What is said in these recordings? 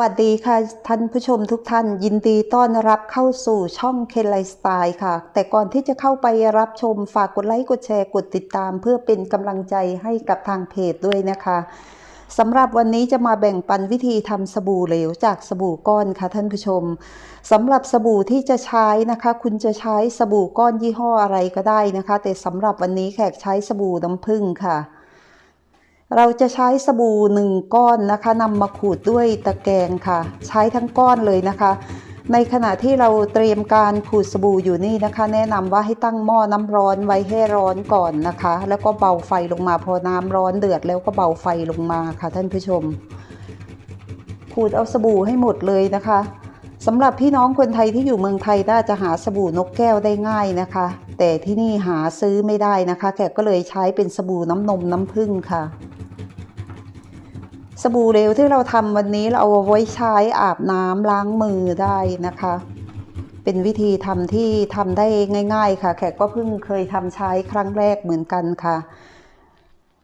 วัสดีค่ะท่านผู้ชมทุกท่าน ยินดีต้อนรับเข้าสู่ช่องเคนไลสไตล์ค่ะ แต่ก่อนที่จะเข้าไปรับชมฝากกดไลค์กดแชร์กดติดตาม เพื่อเป็นกำลังใจให้กับทางเพจด้วยนะคะสำหรับวันนี้จะมาแบ่งปันวิธีทำสบู่เหลวจากสบู่ก้อนค่ะท่านผู้ชมสำหรับสบู่ที่จะใช้นะคะ คุณจะใช้สบู่ก้อนยี่ห้ออะไรก็ได้นะคะ แต่สำหรับวันนี้แขกใช้สบู่น้ำผึ้งค่ะ เราจะใช้สบู่หนึ่งก้อนนะคะนำมาขูดด้วยตะแกรงค่ะ ใช้ทั้งก้อนเลยนะคะ ในขณะที่เราเตรียมการขูดสบู่อยู่นี่นะคะ แนะนำว่าให้ตั้งหม้อน้ำร้อนไว้ให้ร้อนก่อนนะคะ แล้วก็เบาไฟลงมาพอน้ำร้อนเดือดแล้วก็เบาไฟลงมาค่ะ ท่านผู้ชม ขูดเอาสบู่ให้หมดเลยนะคะสำหรับพี่น้องคนไทยที่อยู่เมืองไทยน่าจะหาสบู่นกแก้วได้ง่ายนะคะ แต่ที่นี่หาซื้อไม่ได้นะคะ แขกก็เลยใช้เป็นสบู่น้ำนมน้ำผึ้งค่ะ สบู่เหลวที่เราทำวันนี้เราเอาไว้ใช้อาบน้ำล้างมือได้นะคะ เป็นวิธีทำที่ทำได้ง่าย ๆ ค่ะ แขกก็เพิ่งเคยทำใช้ครั้งแรกเหมือนกันค่ะ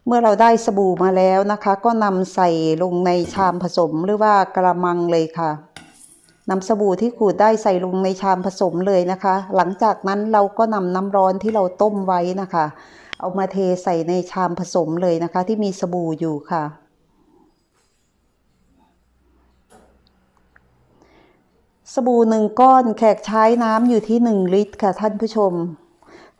เมื่อเราได้สบู่มาแล้วนะคะ ก็นำใส่ลงในชามผสมหรือว่ากระมังเลยค่ะนำสบู่ที่ขูดได้ใส่ลงในชามผสมเลยนะคะ หลังจากนั้นเราก็นำน้ำร้อนที่เราต้มไว้นะคะ เอามาเทใส่ในชามผสมเลยนะคะ ที่มีสบู่อยู่ค่ะ สบู่หนึ่งก้อนแขกใช้น้ำอยู่ที่หนึ่งลิตรค่ะท่านผู้ชม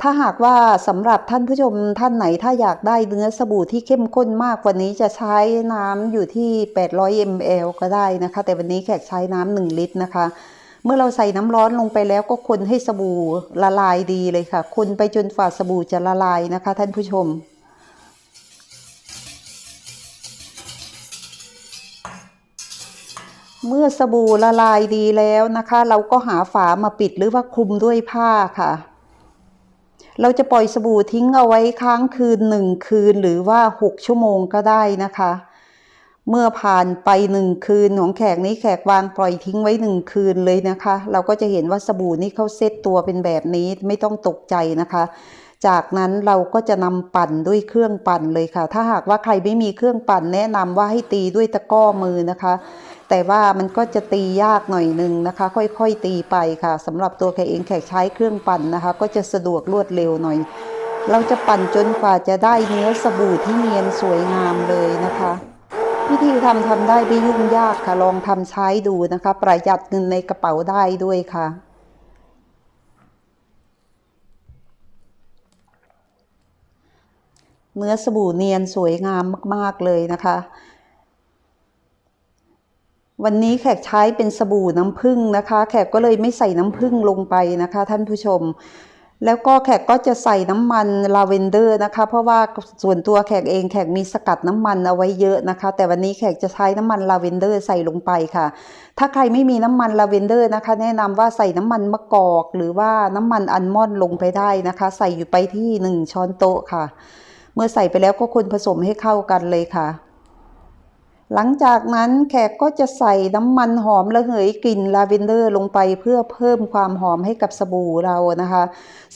ถ้าหากว่าสำหรับท่านผู้ชมท่านไหนถ้าอยากได้เนื้อสบู่ที่เข้มข้นมากกว่านี้จะใช้น้ำอยู่ที่ 800 ml ก็ได้นะคะ แต่วันนี้แขกใช้น้ำหนึ่งลิตรนะคะ เมื่อเราใส่น้ำร้อนลงไปแล้วก็คนให้สบู่ละลายดีเลยค่ะ คนไปจนฝ่าสบู่จะละลายนะคะ ท่านผู้ชม เมื่อสบู่ละลายดีแล้วนะคะ เราก็หาฝามาปิดหรือว่าคลุมด้วยผ้าค่ะ เราจะปล่อยสบู่ทิ้งเอาไว้ค้างคืนหนึ่งคืนหรือว่าหกชั่วโมงก็ได้นะคะ เมื่อผ่านไปหนึ่งคืนของแขกนี้แขกวางปล่อยทิ้งไว้หนึ่งคืนเลยนะคะ เราก็จะเห็นว่าสบู่นี้เขาเซตตัวเป็นแบบนี้ไม่ต้องตกใจนะคะจากนั้นเราก็จะนำปั่นด้วยเครื่องปั่นเลยค่ะ ถ้าหากว่าใครไม่มีเครื่องปั่นแนะนำว่าให้ตีด้วยตะก้อมือนะคะ แต่ว่ามันก็จะตียากหน่อยหนึ่งนะคะ ค่อยๆตีไปค่ะสำหรับตัวแขกเองแขกใช้เครื่องปั่นนะคะ ก็จะสะดวกรวดเร็วหน่อย เราจะปั่นจนกว่าจะได้เนื้อสบู่ที่เนียนสวยงามเลยนะคะวิธีทำทำได้ไม่ยุ่งยากค่ะ ลองทำใช้ดูนะคะ ประหยัดเงินในกระเป๋าได้ด้วยค่ะ เนื้อสบู่เนียนสวยงามมาก ๆ เลยนะคะ วันนี้แขกใช้เป็นสบู่น้ำผึ้งนะคะ แขกก็เลยไม่ใส่น้ำผึ้งลงไปนะคะ ท่านผู้ชม แล้วก็แขกก็จะใส่น้ำมันลาเวนเดอร์นะคะ เพราะว่าส่วนตัวแขกเองแขกมีสกัดน้ำมันเอาไว้เยอะนะคะ แต่วันนี้แขกจะใช้น้ำมันลาเวนเดอร์ใส่ลงไปค่ะ ถ้าใครไม่มีน้ำมันลาเวนเดอร์นะคะ แนะนำว่าใส่น้ำมันมะกอก หรือว่าน้ำมันอัลมอนด์ลงไปได้นะคะ ใส่อยู่ไปที่หนึ่งช้อนโต๊ะค่ะ เมื่อใส่ไปแล้วก็คนผสมให้เข้ากันเลยค่ะ หลังจากนั้นแขกก็จะใส่น้ำมันหอมระเหยกลิ่นลาเวนเดอร์ลงไปเพื่อเพิ่มความหอมให้กับสบู่เรานะคะ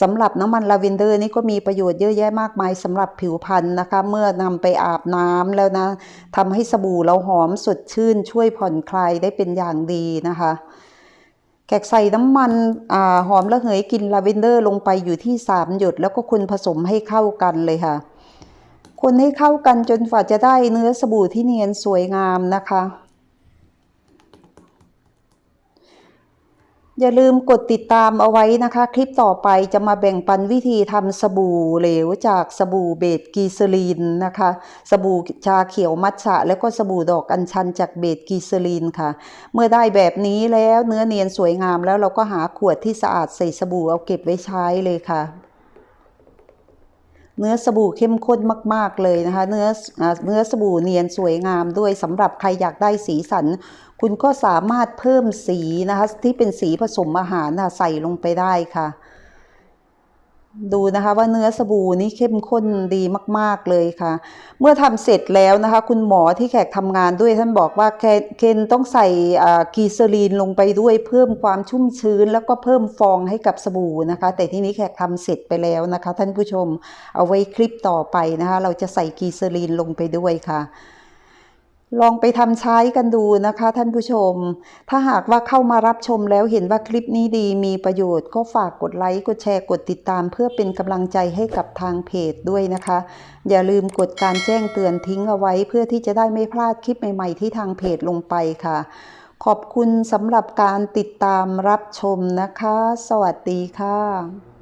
สำหรับน้ำมันลาเวนเดอร์นี่ก็มีประโยชน์เยอะแยะมากมายสำหรับผิวพรรณนะคะ เมื่อนำไปอาบน้ำแล้วนะทำให้สบู่เราหอมสดชื่น ช่วยผ่อนคลายได้เป็นอย่างดีนะคะแขกใส่น้ำมันหอมระเหยกลิ่นลาเวนเดอร์ลงไปอยู่ที่ 3 หยด แล้วก็คนผสมให้เข้ากันเลยค่ะ คนให้เข้ากันจนฝ่าจะได้เนื้อสบู่ที่เนียนสวยงามนะคะ อย่าลืมกดติดตามเอาไว้นะคะ คลิปต่อไปจะมาแบ่งปันวิธีทำสบู่เหลวจากสบู่เบดกีซลีนนะคะ สบู่ชาเขียวมัทฉะแล้วก็สบู่ดอกอัญชันจากเบดกีซลีนค่ะ เมื่อได้แบบนี้แล้วเนื้อเนียนสวยงามแล้วเราก็หาขวดที่สะอาดใส่สบู่เอาเก็บไว้ใช้เลยค่ะ เนื้อสบู่เข้มข้นมาก ๆ เลยนะคะ เนื้อเนื้อสบู่เนียนสวยงามด้วยสำหรับใครอยากได้สีสัน คุณก็สามารถเพิ่มสีนะคะที่เป็นสีผสมอาหารนะใส่ลงไปได้ค่ะ ดูนะคะว่าเนื้อสบู่นี้เข้มข้นดีมาก ๆเลยค่ะ เมื่อทำเสร็จแล้วนะคะ คุณหมอที่แขกทำงานด้วยท่านบอกว่าเคนต้องใส่กีเซาลีนลงไปด้วยเพิ่มความชุ่มชื้น แล้วก็เพิ่มฟองให้กับสบู่นะคะ แต่ที่นี้แขกทำเสร็จไปแล้วนะคะ ท่านผู้ชมเอาไว้คลิปต่อไปนะคะ เราจะใส่กีเซาลีนลงไปด้วยค่ะ ลองไปทำใช้กันดูนะคะ ท่านผู้ชม ถ้าหากว่าเข้ามารับชมแล้วเห็นว่าคลิปนี้ดีมีประโยชน์ ก็ฝากกดไลค์กดแชร์กดติดตาม เพื่อเป็นกำลังใจให้กับทางเพจด้วยนะคะ อย่าลืมกดการแจ้งเตือนทิ้งเอาไว้ เพื่อที่จะได้ไม่พลาดคลิปใหม่ๆ ที่ทางเพจลงไปค่ะ ขอบคุณสำหรับการติดตามรับชมนะคะ สวัสดีค่ะ